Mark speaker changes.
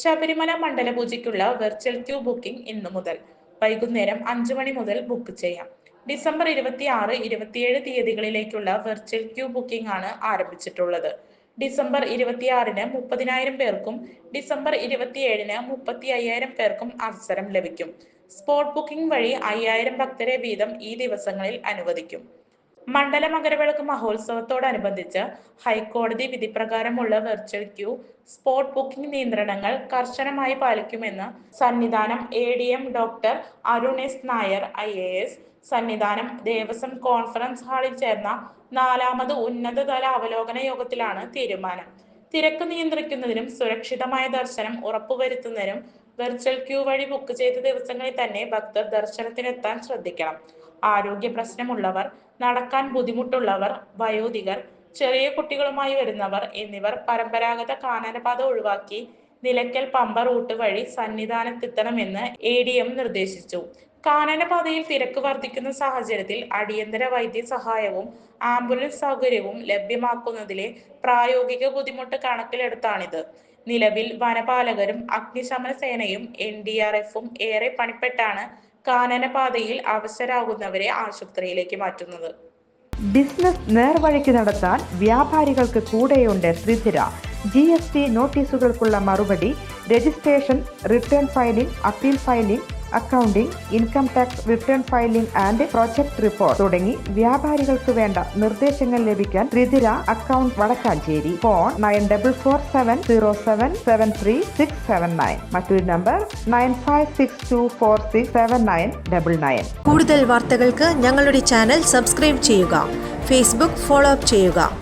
Speaker 1: ശബരിമല മണ്ഡല പൂജയ്ക്കുള്ള virtual queue booking ഇന്നു മുതൽ. വൈകുന്നേരം അഞ്ചു മണി മുതൽ ബുക്ക് ചെയ്യാം. ഡിസംബർ ഇരുപത്തി ആറ് ഇരുപത്തിയേഴ് തീയതികളിലേക്കുള്ള വെർച്വൽ ക്യൂ ബുക്കിംഗ് ആണ് ആരംഭിച്ചിട്ടുള്ളത്. ഡിസംബർ ഇരുപത്തിയാറിന് മുപ്പതിനായിരം പേർക്കും ഡിസംബർ ഇരുപത്തിയേഴിന് മുപ്പത്തി അയ്യായിരം പേർക്കും അവസരം ലഭിക്കും. സ്പോട്ട് ബുക്കിംഗ് വഴി അയ്യായിരം ഭക്തരെ വീതം ഈ ദിവസങ്ങളിൽ അനുവദിക്കും. മണ്ഡല മകരവിളക്ക് മഹോത്സവത്തോടനുബന്ധിച്ച് ഹൈക്കോടതി വിധിപ്രകാരമുള്ള വെർച്വൽ ക്യൂ സ്പോട്ട് ബുക്കിംഗ് നിയന്ത്രണങ്ങൾ കർശനമായി പാലിക്കുമെന്ന് Sannidhanam A D M doctor Arun S Nair I A S Sannidhanam Devaswom conference ഹാളിൽ ചേർന്ന നാലാമത് ഉന്നതതല അവലോകന യോഗത്തിലാണ് തീരുമാനം. തിരക്ക് നിയന്ത്രിക്കുന്നതിനും സുരക്ഷിതമായ ദർശനം ഉറപ്പുവരുത്തുന്നതിനും വെർച്വൽ ക്യൂ വഴി ബുക്ക് ചെയ്ത ദിവസങ്ങളിൽ തന്നെ ഭക്തർ ദർശനത്തിനെത്താൻ ശ്രദ്ധിക്കണം. ആരോഗ്യ പ്രശ്നമുള്ളവർ നടക്കാൻ ബുദ്ധിമുട്ടുള്ളവർ വയോധികർ ചെറിയ കുട്ടികളുമായി വരുന്നവർ എന്നിവർ പരമ്പരാഗത കാനനപാത ഒഴിവാക്കി നിലയ്ക്കൽ പമ്പ റൂട്ട് വഴി സന്നിധാനത്തെത്തണമെന്ന് എ ഡി എം നിർദ്ദേശിച്ചു. കാനനപാതയിൽ തിരക്ക് വർദ്ധിക്കുന്ന സാഹചര്യത്തിൽ അടിയന്തര വൈദ്യസഹായവും ആംബുലൻസ് സൗകര്യവും ലഭ്യമാക്കുന്നതിലെ പ്രായോഗിക ബുദ്ധിമുട്ട് കണക്കിലെടുത്താണിത്. നിലവിൽ വനപാലകരും അഗ്നിശമന സേനയും എൻ ഡി ആർ എഫും ഏറെ പണിപ്പെട്ടാണ് കാനനപാതയിൽ അവസരാകുന്നവരെ ആശുപത്രിയിലേക്ക് മാറ്റുന്നത്.
Speaker 2: ബിസിനസ് നേർവഴിക്ക് നടത്താൻ വ്യാപാരികൾക്ക് കൂടെയുണ്ട് ത്രിധിര ജി എസ് ടി നോട്ടീസുകൾക്കുള്ള മറുപടി registration return filing appeal filing accounting income tax return filing and project report തുടങ്ങി വ്യാപാരികൾക്ക് വേണ്ട നിർദ്ദേശങ്ങൾ ലഭിക്കാൻ Thrithira account Vadakkanchery. Phone nine double four seven zero seven seven three six seven nine. മറ്റൊരു number nine five six two four six seven nine double nine.
Speaker 3: കൂടുതൽ വാർത്തകൾക്ക് ഞങ്ങളുടെ channel subscribe ചെയ്യുക. ഫേസ്ബുക്ക് ഫോളോ അപ്പ് ചെയ്യുക.